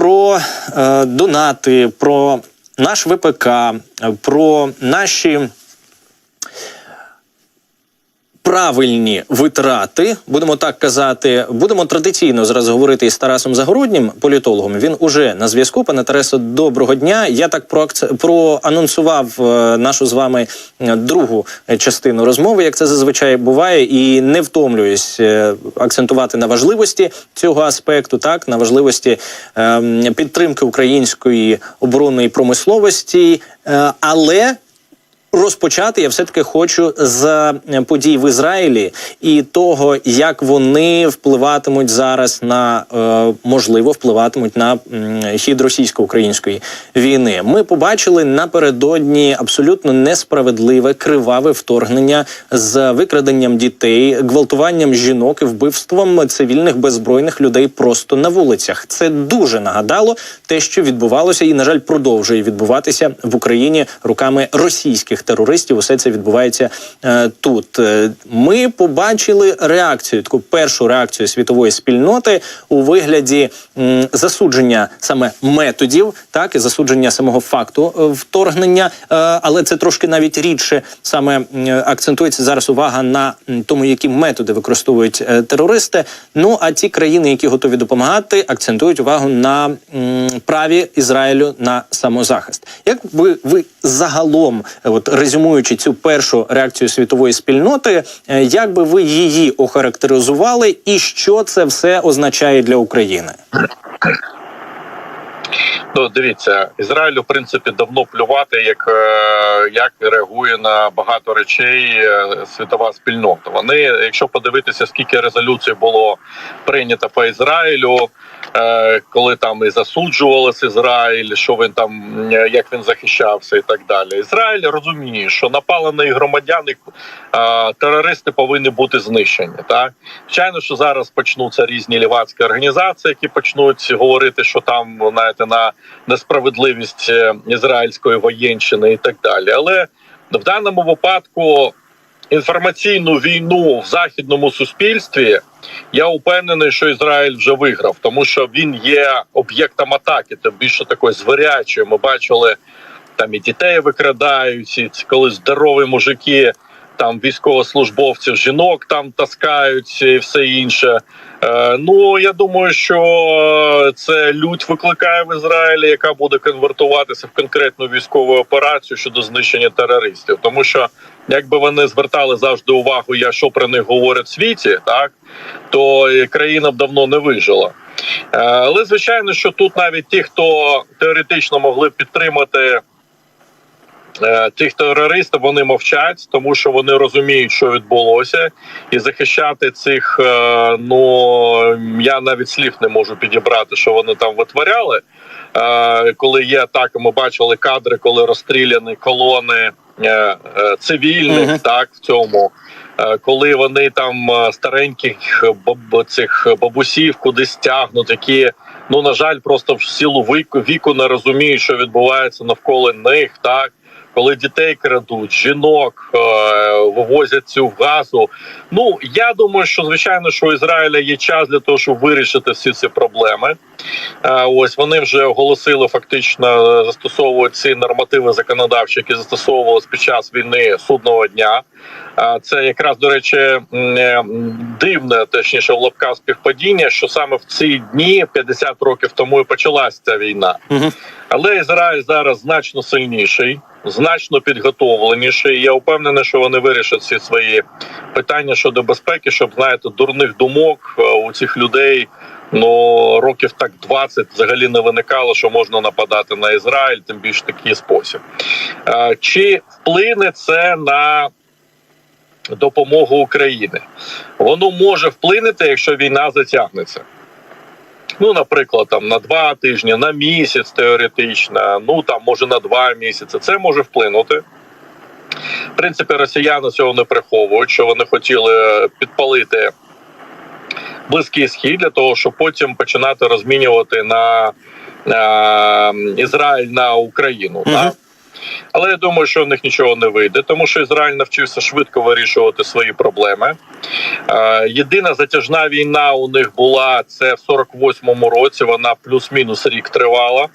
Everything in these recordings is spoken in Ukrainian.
про е, донати, про наш ВПК, про наші правильні витрати, будемо так казати. Будемо традиційно зараз говорити із Тарасом Загороднім, політологом. Він уже на зв'язку. Пане Тарасо, доброго дня. Я так проанонсував е, нашу з вами е, другу частину розмови, як це зазвичай буває, і не втомлююсь е, акцентувати на важливості цього аспекту, так на важливості е, підтримки української оборонної промисловості, але Розпочати я все таки хочу з е, подій в Ізраїлі і того, як вони впливатимуть зараз на е, можливо впливатимуть на хід російсько-української війни. Ми побачили напередодні абсолютно несправедливе криваве вторгнення з викраденням дітей, гвалтуванням жінок і вбивством цивільних беззбройних людей просто на вулицях. Це дуже нагадало те, що відбувалося, і на жаль, продовжує відбуватися в Україні руками російських терористів. Усе це відбувається е, тут. Е, Ми побачили реакцію, таку першу реакцію світової спільноти у вигляді м, засудження саме методів, так і засудження самого факту е, вторгнення. Е, але це трошки навіть рідше саме акцентується зараз увага на тому, які методи використовують е, терористи. Ну а ті країни, які готові допомагати, акцентують увагу на м, праві Ізраїлю на самозахист. Як би ви загалом, от резюмуючи цю першу реакцію світової спільноти, е, як би ви її охарактеризували, і що це все означає для України? Ну, дивіться, Ізраїлю в принципі давно плювати, як, е, як реагує на багато речей е, світова спільнота. Вони, якщо подивитися, скільки резолюцій було прийнято по Ізраїлю, коли там і засуджувалось Ізраїль, що він там е, як він захищався, і так далі. Ізраїль розуміє, що напали на їх громадян, і, е, терористи повинні бути знищені. Так звичайно, що зараз почнуться різні лівацькі організації, які почнуть говорити, що там знаєте, на несправедливість е, ізраїльської воєнщини і так далі. Але в даному випадку інформаційну війну в західному суспільстві я упевнений, що Ізраїль вже виграв, тому що він є об'єктом атаки. Тим більше такої зверячої. Ми бачили там і дітей викрадають, і коли здорові мужики. Там військовослужбовців, жінок там таскають і все інше. Е, ну я думаю, що це лють викликає в Ізраїлі, яка буде конвертуватися в конкретну військову операцію щодо знищення терористів. Тому що якби вони звертали завжди увагу, я що про них говорять в світі, так то країна б давно не вижила. Е, Але звичайно, що тут навіть ті, хто теоретично могли б підтримати е, тих терористів, вони мовчать, тому що вони розуміють, що відбулося, і захищати цих. е, Ну я навіть слів не можу підібрати, що вони там витворяли. Е, Коли є атака, ми бачили кадри, коли розстріляні колони е, е, цивільних, так в цьому. Е, Коли вони там е, стареньких баб- цих бабусів кудись тягнуть, які ну на жаль, просто в силу віку віку не розуміють, що відбувається навколо них, так коли дітей крадуть, жінок е, вивозять цю газу. Ну я думаю, що звичайно, що у Ізраїля є час для того, щоб вирішити всі ці проблеми. Е, ось вони вже оголосили фактично застосовують ці нормативи законодавчі, які застосовувалися під час війни судного дня. Це якраз до речі е, дивне, точніше в лапках співпадіння, що саме в ці дні, 50 років тому, і почалася ця війна. Але Ізраїль зараз значно сильніший, значно підготовленіший. І Я впевнений, що вони вирішать всі свої питання щодо безпеки, щоб знаєте, дурних думок е, у цих людей. Ну років так 20 взагалі не виникало, що можна нападати на Ізраїль, тим більше такий спосіб. Е, Чи вплине це на допомогу України? Воно може вплинути, якщо війна затягнеться. Ну, наприклад, там на два тижні, на місяць теоретично, ну там може на два місяці. Це може вплинути. В принципі, росіяни цього не приховують, що вони хотіли підпалити близький схід для того, щоб потім починати розмінювати на е, Ізраїль на Україну. Угу. Так? Але я думаю, що у них нічого не вийде, тому що Ізраїль навчився швидко вирішувати свої проблеми. Е, Єдина затяжна війна у них була це в 48-му році. Вона плюс-мінус рік тривала.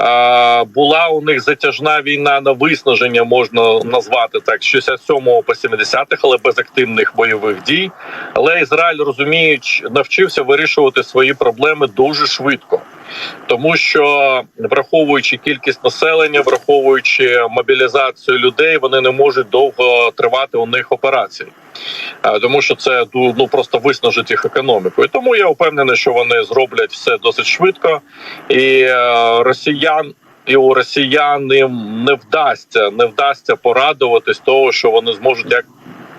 Е, Була у них затяжна війна на виснаження, можна назвати так, з 67 по 70-х, але без активних бойових дій. Але Ізраїль розуміючи, навчився вирішувати свої проблеми дуже швидко. Тому що враховуючи кількість населення, враховуючи мобілізацію людей, вони не можуть довго тривати у них операції, Е, тому що це ну просто виснажить їх економіку. І тому я впевнений, що вони зроблять все досить швидко, і е, росіян. І у росіян їм не вдасться, не вдасться порадуватись того, що вони зможуть як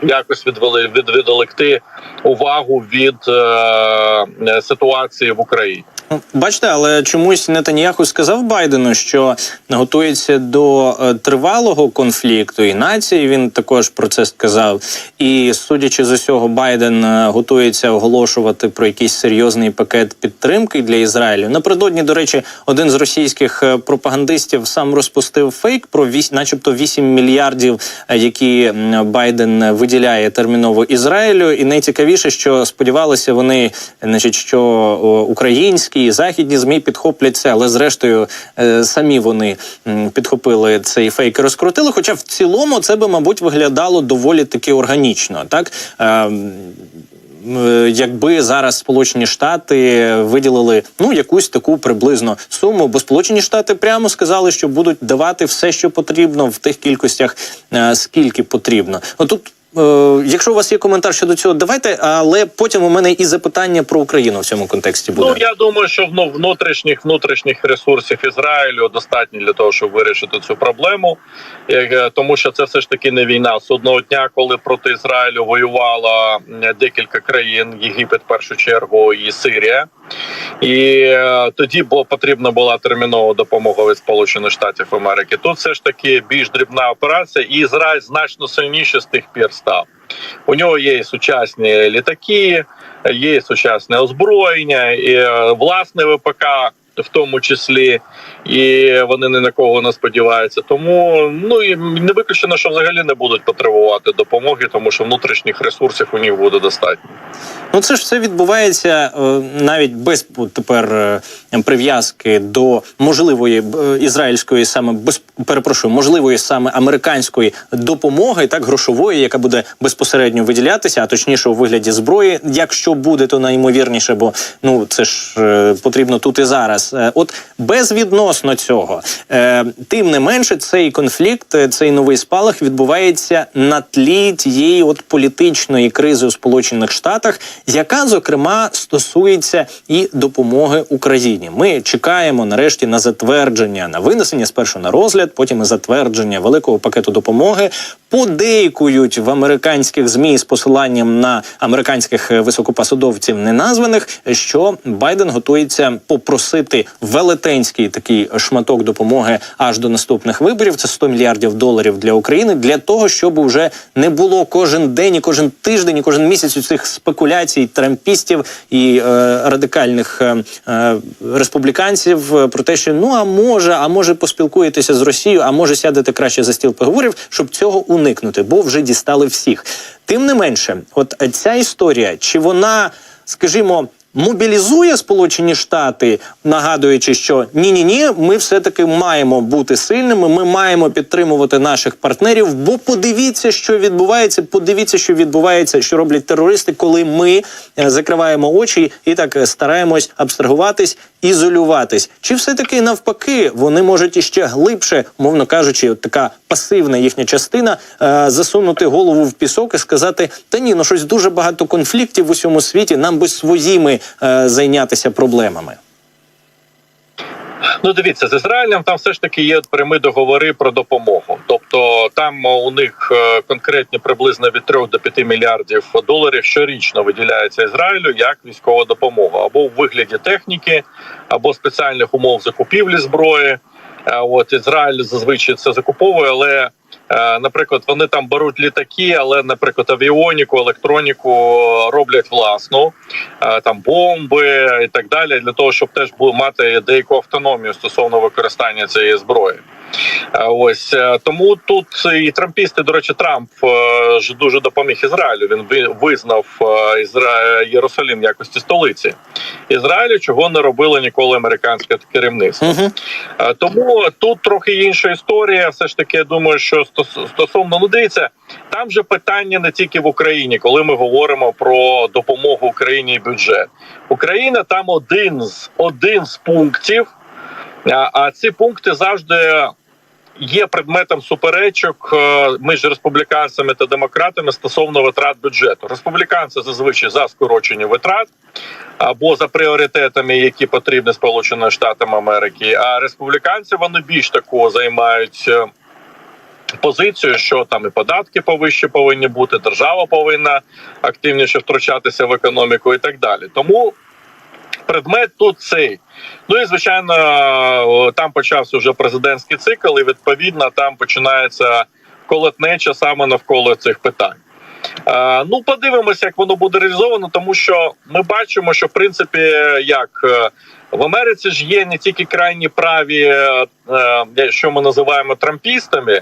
якось відвели від відволікти увагу від е, ситуації в Україні. Ну, Бачите, але чомусь Нетаньяху сказав Байдену, що готується до е, тривалого конфлікту і нації. Він також про це сказав. І судячи з усього, Байден е, готується оголошувати про якийсь серйозний пакет підтримки для Ізраїлю. Напередодні, до речі, один з російських е, пропагандистів сам розпустив фейк про вісь, начебто 8 мільярдів, які Байден виділяє терміново Ізраїлю. І найцікавіше, що сподівалися вони, значить, що українські і західні змі підхоплять це, але зрештою е, самі вони підхопили цей фейк і розкрутили. Хоча в цілому це би, мабуть, виглядало доволі таки органічно, так. Е, е, Якби зараз Сполучені Штати виділили ну якусь таку приблизно суму, бо Сполучені Штати прямо сказали, що будуть давати все, що потрібно, в тих кількостях, скільки потрібно. Отут, якщо у вас є коментар щодо цього, давайте, але потім у мене і запитання про Україну в цьому контексті буде. Ну я думаю, що ну, внутрішніх внутрішніх ресурсів Ізраїлю достатньо для того, щоб вирішити цю проблему, Е, тому що це все ж таки не війна. З одного дня, коли проти Ізраїлю воювала декілька країн, Єгипет, в першу чергу, і Сирія. І е, тоді бо потрібна була термінова допомога від Сполучених Штатів Америки. Тут все ж таки більш дрібна операція, і Ізраїль значно сильніше з тих пір став. У нього є сучасні літаки, є сучасне озброєння, і е, власне ВПК. В тому числі, і вони ні на кого не сподіваються. Тому ну і не виключено, що взагалі не будуть потребувати допомоги, тому що внутрішніх ресурсів у них буде достатньо. Ну це ж все відбувається е, навіть без тепер е, прив'язки до можливої е, ізраїльської саме без перепрошую, можливої саме американської допомоги, так грошової, яка буде безпосередньо виділятися, а точніше у вигляді зброї. Якщо буде, то найімовірніше, бо ну це ж потрібно тут і зараз. От безвідносно цього, е, тим не менше, цей конфлікт, е, цей новий спалах відбувається на тлі тієї от політичної кризи у Сполучених Штатах, яка зокрема стосується і допомоги Україні. Ми чекаємо нарешті на затвердження на винесення спершу на розгляд, потім і затвердження великого пакету допомоги. Подейкують в американських змі з посиланням на американських е, високопосадовців неназваних, що Байден готується попросити велетенський такий шматок допомоги аж до наступних виборів. Це 100 мільярдів доларів для України для того, щоб уже не було кожен день, і кожен тиждень, і кожен місяць у цих спекуляцій трампістів і е, радикальних е, е, республіканців е, про те, що ну а може, а може поспілкуєтеся з Росією, а може сядете краще за стіл переговорів, щоб цього уникнути, бо вже дістали всіх. Тим не менше, от ця історія, чи вона, скажімо. Мобілізує Сполучені Штати, нагадуючи, що ні, ні, ні, ми все таки маємо бути сильними. Ми маємо підтримувати наших партнерів. Бо подивіться, що відбувається. Подивіться, що відбувається, що роблять терористи, коли ми е, закриваємо очі і так е, стараємось абстрагуватись, ізолюватись. Чи все таки навпаки вони можуть іще глибше, мовно кажучи, от така пасивна їхня частина е, засунути голову в пісок і сказати: та ні, ну щось дуже багато конфліктів в усьому світі. Нам би своїми е, зайнятися проблемами. Ну, дивіться, з Ізраїлем там все ж таки є прямі договори про допомогу. Тобто там у них е, конкретні приблизно від 3 до 5 мільярдів доларів щорічно виділяється Ізраїлю як військова допомога або в вигляді техніки, або спеціальних умов закупівлі зброї. От Ізраїль зазвичай це закуповує, але наприклад, вони там беруть літаки, але, наприклад, авіоніку, електроніку роблять власну, е, там бомби і так далі, для того, щоб теж мати деяку автономію стосовно використання цієї зброї. Е, Ось е, тому тут і трампісти, до речі, Трамп е, ж дуже допоміг Ізраїлю. Він визнав Ізра... Єрусалим в якості столиці Ізраїлю, чого не робило ніколи американське керівництво. Угу. Тому тут трохи інша історія. Все ж таки, я думаю, що стос- стосовно ну дивіться, там же питання не тільки в Україні, коли ми говоримо про допомогу Україні і бюджет. Україна там один з один з пунктів, а ці пункти завжди. Є предметом суперечок е, між республіканцями та демократами стосовно витрат бюджету. Республіканці зазвичай за скорочення витрат або за пріоритетами, які потрібні Сполученим Штатам Америки. А республіканці вони більш такого займають е, позицію, що там і податки повищі повинні бути, держава повинна активніше втручатися в економіку і так далі. Тому предмет тут цей. Ну і звичайно, там почався вже президентський цикл, і відповідно там починається колотнеча саме навколо цих питань. Е, ну, подивимося, як воно буде реалізовано, тому що ми бачимо, що в принципі, як е, в Америці ж є не тільки крайні праві, е, е, що ми називаємо трампістами,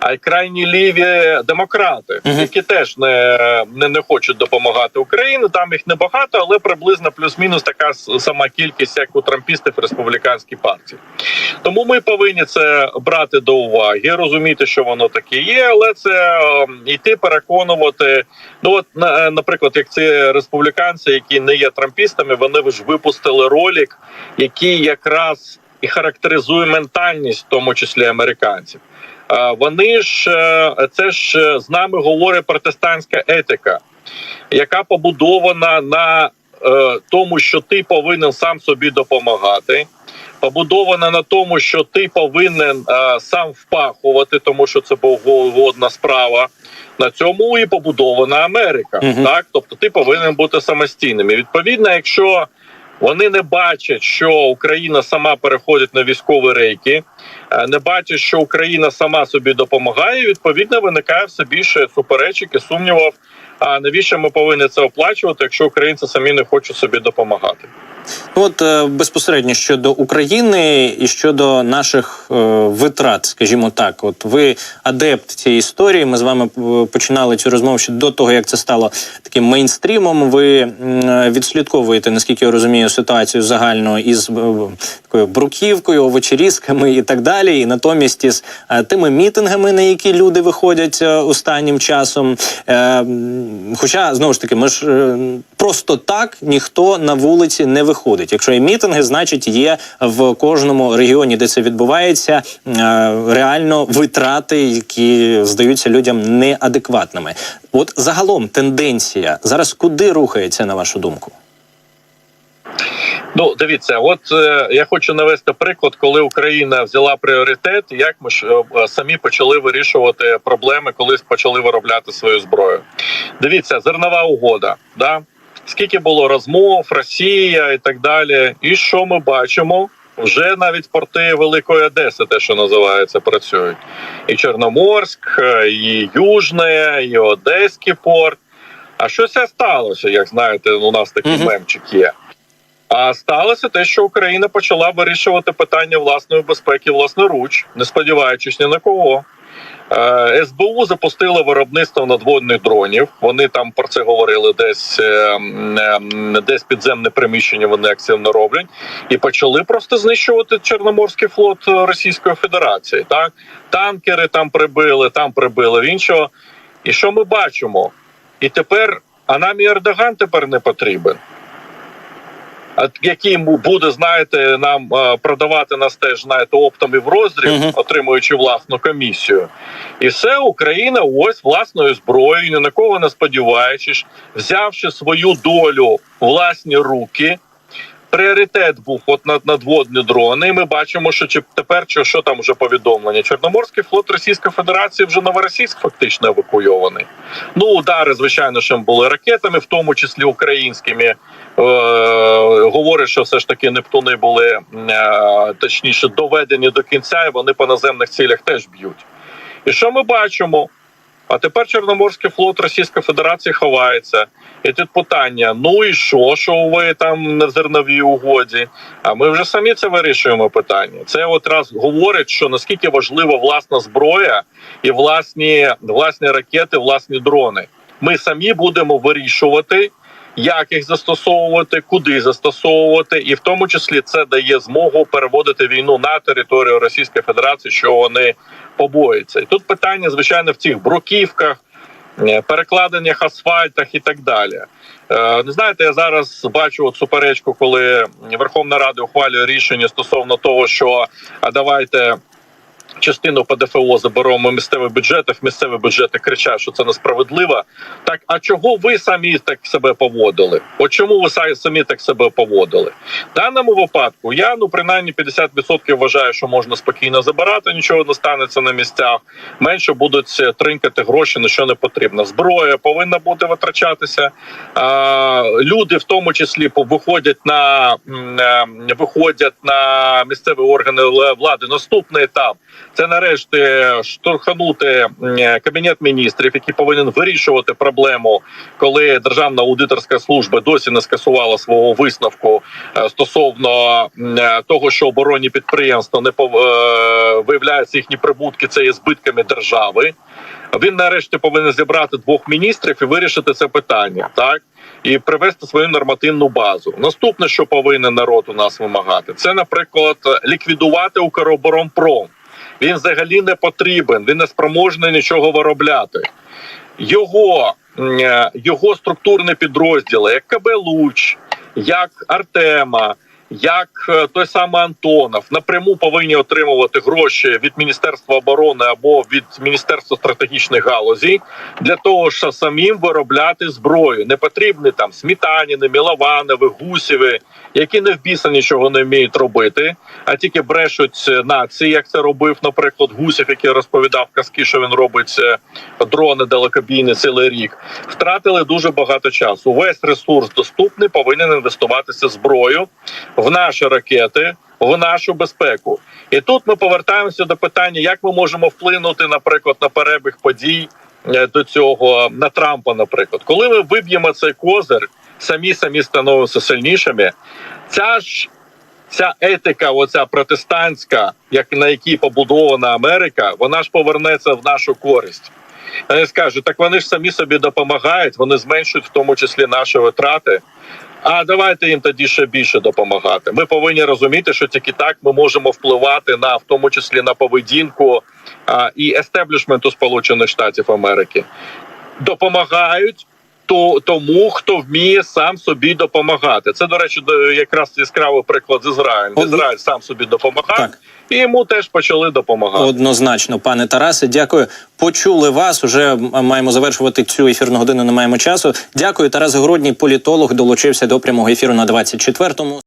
а й крайні ліві демократи, які теж не, не, не хочуть допомагати Україні. Там їх небагато, але приблизно плюс-мінус така сама кількість, як у трампістів республіканській партії. Тому ми повинні це брати до уваги, розуміти, що воно таке є, але це йти переконувати. Ну от е, наприклад, як ці республіканці, які не є трампістами, вони ж випустили ролик, який якраз і характеризує ментальність, в тому числі американців. Вони ж е, це ж е, з нами говорить протестантська етика, яка побудована на е, тому, що ти повинен сам собі допомагати. Побудована на тому, що ти повинен сам впахувати, тому що це богоугодна справа. На цьому і побудована Америка. Мгм. Так, тобто ти повинен бути самостійним. І відповідно, якщо вони не бачать, що Україна сама переходить на військові рейки, е, не бачать, що Україна сама собі допомагає. Відповідно, виникає все більше суперечок і сумнівів. А навіщо ми повинні це оплачувати, якщо українці самі не хочуть собі допомагати? Ну, от е, безпосередньо щодо України і щодо наших е, витрат, скажімо так, от ви адепт цієї історії. Ми з вами е, починали цю розмову ще до того, як це стало таким мейнстрімом. Ви е, відслідковуєте, наскільки я розумію, ситуацію загально із е, такою бруківкою, овочерізками і так далі. І натомість із е, тими мітингами, на які люди виходять е, останнім часом. Е, Хоча знову ж таки, ми ж е, просто так ніхто на вулиці не виходить. Якщо є мітинги, значить є в кожному регіоні, де це відбувається, е, реально витрати, які здаються людям неадекватними. От загалом тенденція зараз куди рухається на вашу думку? Ну, дивіться, от е, я хочу навести приклад, коли Україна взяла пріоритет, як ми ж е, самі почали вирішувати проблеми, коли почали виробляти свою зброю. Дивіться, зернова угода. Да? Скільки було розмов, Росія і так далі. І що ми бачимо? Вже навіть порти Великої Одеси, те, що називається, працюють. І Чорноморськ, е, і Южне, і Одеський порт. А що це сталося? Як знаєте, у нас такий мемчик є. А сталося те, що Україна почала вирішувати питання власної безпеки власноруч, не сподіваючись ні на кого. Е, СБУ запустило виробництво надводних дронів. Вони там про це говорили десь е, е, десь підземне приміщення. Вони активно роблять і почали просто знищувати Чорноморський флот Російської Федерації. Так танкери там прибили, там прибили в іншого. І що ми бачимо? І тепер, а нам і Ердоган тепер не потрібен. Який буде, знаєте, нам продавати нас теж знаєте, оптом і в роздріб, Мгм. отримуючи власну комісію, і все Україна ось власною зброєю, ні на кого не сподіваючись, взявши свою долю власні руки. Пріоритет був от над надводні дрони. І ми бачимо, що чи тепер що, що там вже повідомлення. Чорноморський флот Російської Федерації вже новоросійськ фактично евакуйований. Ну, удари, звичайно, що були ракетами, в тому числі українськими. Е, говорять, що все ж таки Нептуни були е, точніше доведені до кінця, і вони по наземних цілях теж б'ють. І що ми бачимо? А тепер Чорноморський флот Російської Федерації ховається. І тут питання: ну і що, що ви там на зерновій угоді? А ми вже самі це вирішуємо питання. Це от раз говорить, що наскільки важлива власна зброя і власні, власні ракети, власні дрони. Ми самі будемо вирішувати. Як їх застосовувати, куди застосовувати, і в тому числі це дає змогу переводити війну на територію Російської Федерації, що вони побоїться. І тут питання, звичайно, в цих бруківках, е, перекладеннях асфальтах і так далі. Е, Не знаєте, я зараз бачу от суперечку, коли Верховна Рада ухвалює рішення стосовно того, що а давайте. Частину ПДФО заберемо місцеві бюджети, в місцеві бюджети кричать, що це несправедливо. Так, а чого ви самі так себе поводили? От чому ви самі так себе поводили? В даному випадку я ну принаймні 50% вважаю, що можна спокійно забирати, нічого не станеться на місцях. Менше будуть е, тринкати гроші, на що не потрібно. Зброя повинна бути витрачатися. А, люди, в тому числі, виходять на е, виходять на місцеві органи влади. Наступний етап це нарешті штурханути кабінет міністрів, який повинен вирішувати проблему, коли державна аудиторська служба досі не скасувала свого висновку е, стосовно е, того, що оборонні підприємства не пов... е, виявляються їхні прибутки, це є збитками держави. Він нарешті повинен зібрати двох міністрів і вирішити це питання, так і привести свою нормативну базу. Наступне, що повинен народ у нас вимагати, це, наприклад, ліквідувати Укроборонпром. Він взагалі не потрібен, він не спроможний нічого виробляти. Його, е, його структурні підрозділи, як КБ Луч, як Артема, як е, той самий Антонов, напряму повинні отримувати гроші від Міністерства оборони або від Міністерства стратегічних галузей для того, щоб самим виробляти зброю. Не потрібні там Смітаніни, Мілованови, Гусєви, які не в біса нічого не вміють робити, а тільки брешуть е, нації, як це робив, наприклад, Гусєв, який розповідав казки, що він робить е, дрони далекобійні цілий рік. Втратили дуже багато часу. Весь ресурс доступний повинен інвестуватися зброю в наші ракети. В нашу безпеку, і тут ми повертаємося до питання, як ми можемо вплинути, наприклад, на перебіг подій е, до цього на Трампа. Наприклад, коли ми виб'ємо цей козир, самі самі становимося сильнішими. Ця ж ця етика, оця протестантська, як на якій побудована Америка, вона ж повернеться в нашу користь. Вони скажуть, так вони ж самі собі допомагають, вони зменшують в тому числі наші витрати. А давайте їм тоді ще більше допомагати. Ми повинні розуміти, що тільки так ми можемо впливати на в тому числі на поведінку а, і естеблішменту Сполучених Штатів Америки. Допомагають то тому, хто вміє сам собі допомагати. Це до речі, до- якраз яскравий приклад з Ізраїлем. От- Ізраїль сам собі допомагав, Так. і йому теж почали допомагати. Однозначно, пане Тарасе, дякую. Почули вас. Уже маємо завершувати цю ефірну годину. Не маємо часу. Дякую, Тарас Грудній, політолог, долучився до прямого ефіру на 24-му.